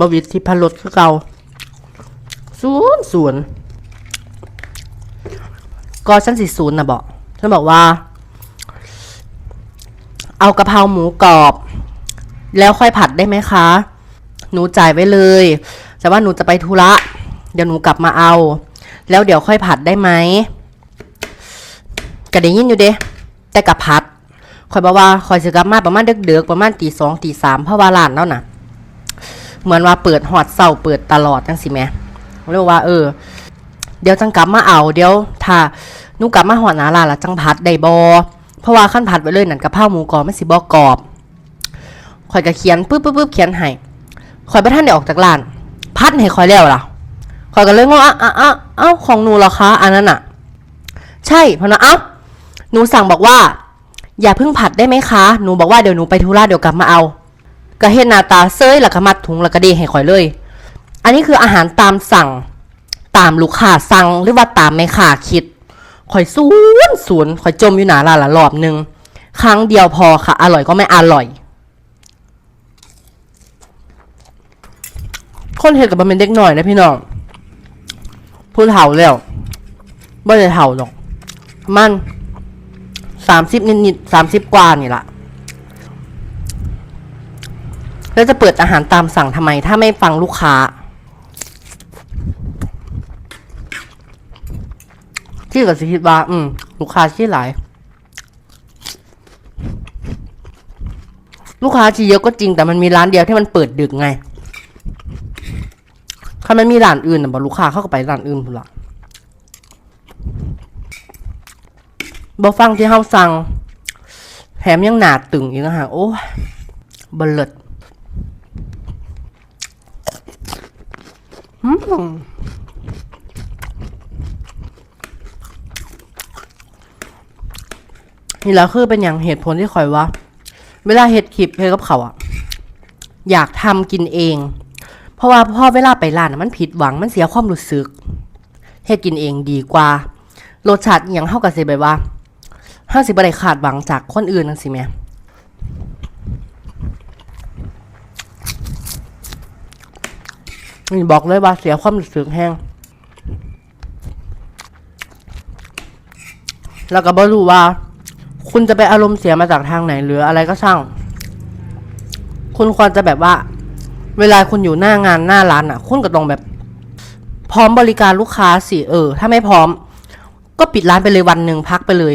บวิดที่พันรถคือเก่าศูนย์ศูนย์ก็ฉันสิศูนย์นะบอกฉันบอกว่า เอากะเพราหมูกรอบ แล้วค่อยผัดได้ไหมคะ หนูจ่ายไว้เลย แต่ว่าหนูจะไปธุระเดี๋ยวหนูกลับมาเอา แล้วเดี๋ยวค่อยผัดได้ไหมก็ได้ยินอยู่เด้แต่กับผัดคอยบอกว่าคอยสิกลับมาประมาณเดือกๆประมาณตีสองตีสามเพราะว่าร้านแล้วน่ะ เหมือนว่าเปิดหอดเสาเปิดตลอดจังสิแม่เรียกว่า เออ เดี๋ยวจังกลับมาเอา เดี๋ยวถ้านูกลับมาหอดนาร้าละจังผัดได้บอเพราะว่าขั้นผัดไว้เลยนั่นกับข้าหมูกรอบไม่สิบอกกรอบคอยก็เขียนปึ๊บปึ๊บปึ๊บเขียนให้คอยไปท่านได้ออกจากร้าน พัดให้คอยแล้วล่ะคอยก็เลยงงอะอะอะเอ้าของหนูเหรอคะอันนั้นอะ ใช่เพราะนะเอ้าหนูสั่งบอกว่า อย่าเพิ่งผัดได้ไหมคะ หนูบอกว่าเดี๋ยวหนูไปธุระเดี๋ยวกลับมาเอา ก็เห็นหน้าตาเซยแล้วก็มัดถุงแล้วก็เดให้ข่อยเลย อันนี้คืออาหารตามสั่ง ตามลูกค้าสั่งหรือว่าตามแม่ค้าคิดข่อยศูนย์ศูนข่อยจมอยู่หนาลาละรอบนึง ครั้งเดียวพอค่ะ อร่อยก็ไม่อร่อย คนเห็ดกับมันเป็นเด็กหน่อยนะพี่น้องพูดเถ่าแล้วไม่ได้เถ่าหรอก มันสามสิบนิดๆสามสิบกว่านี่ละ แล้วจะเปิดอาหารตามสั่งทำไม ถ้าไม่ฟังลูกค้า ที่กับสิคิดว่า อืม ลูกค้าที่หลาย ลูกค้าที่เยอะก็จริงแต่มันมีร้านเดียวที่มันเปิดดึกไงถ้ามันมีร้านอื่นนะบอกลูกค้าเข้าไปร้านอื่นพุ่นละบอฟังที่เฮาสั่งแถมยังหนาตึงอีกนะฮะโอ้บเลิด อืม นี่แหละคือเป็นอย่างเหตุผลที่คอยว่า เวลาเฮ็ดคลิปเฮ็ดกับเขาอะอยากทำกินเอง เพราะว่าพ่อเวลาไปร้านมันผิดหวังมันเสียความรู้สึกเฮ็ดกินเองดีกว่ารสชาติอย่างเฮากับสิแบบว่าเฮาสิบ่ได้ขาดหวังจากคนอื่นจังซี่แหม บอกเลยว่าเสียความรู้สึกแห้งแล้วก็บ่รู้ว่า คุณจะไปอารมณ์เสียมาจากทางไหน หรืออะไรก็ช่าง คุณควรจะแบบว่า เวลาคุณอยู่หน้างานหน้าร้านอะ คุณก็ต้องแบบ พร้อมบริการลูกค้าสิเออ ถ้าไม่พร้อม ก็ปิดร้านไปเลยวันหนึ่งพักไปเลย